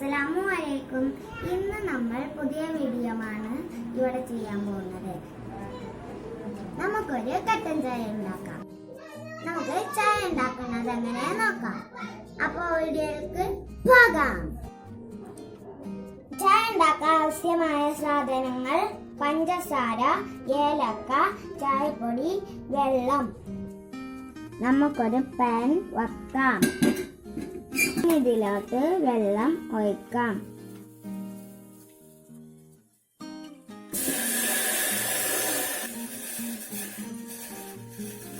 അസ്സലാമു അലൈക്കും. ഇന്ന് നമ്മൾ പുതിയ വീഡിയോ ആണ് ഇവിടെ ചെയ്യാൻ പോകുന്നത്. നമുക്കൊരു കട്ടൻ ചായ ഉണ്ടാക്കാം. നമുക്ക് ചായ ഉണ്ടാക്കുന്നത് എങ്ങനെ നോക്കാം. അപ്പോൾ വീഡിയോക്ക് പോകാം. ചായ ഉണ്ടാക്കാൻ ആവശ്യമായ സാധനങ്ങൾ പഞ്ചസാര ഏലക്ക ചായപ്പൊടി വെള്ളം. നമുക്കൊരു പാൻ വെക്കാം. ഇതിലോട്ട് വെള്ളം ഒഴിക്കാം.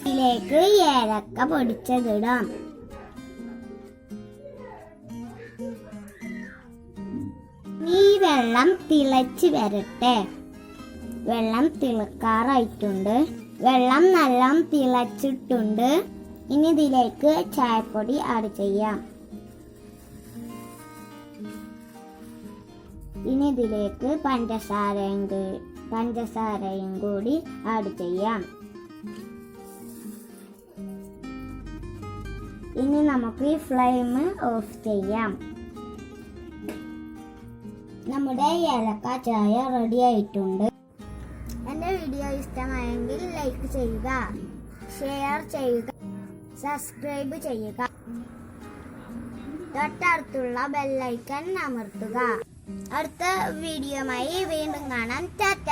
ഇതിലേക്ക് ഏലക്ക പൊടിച്ചതിടാം. ഈ വെള്ളം തിളച്ച് വരട്ടെ. വെള്ളം തിളക്കാറായിട്ടുണ്ട്. വെള്ളം നല്ല തിളച്ചിട്ടുണ്ട്. ഇനി ഇതിലേക്ക് ചായപ്പൊടി ആഡ് ചെയ്യാം. ഇനി ഇതിലേക്ക് പഞ്ചസാരയും പഞ്ചസാരയും കൂടി ആഡ് ചെയ്യാം. ഇനി നമുക്ക് ഈ ഫ്ലെയിം ഓഫ് ചെയ്യാം. നമ്മുടെ ഏലക്ക ചായ റെഡി ആയിട്ടുണ്ട്. എന്റെ വീഡിയോ ഇഷ്ടമായെങ്കിൽ ലൈക്ക് ചെയ്യുക ഷെയർ ചെയ്യുക സബ്സ്ക്രൈബ് ചെയ്യുക. തൊട്ടടുത്തുള്ള ബെല്ലൈക്കൺ അമർത്തുക. അടുത്ത വീഡിയോയുമായി വീണ്ടും കാണാം. ടാറ്റ.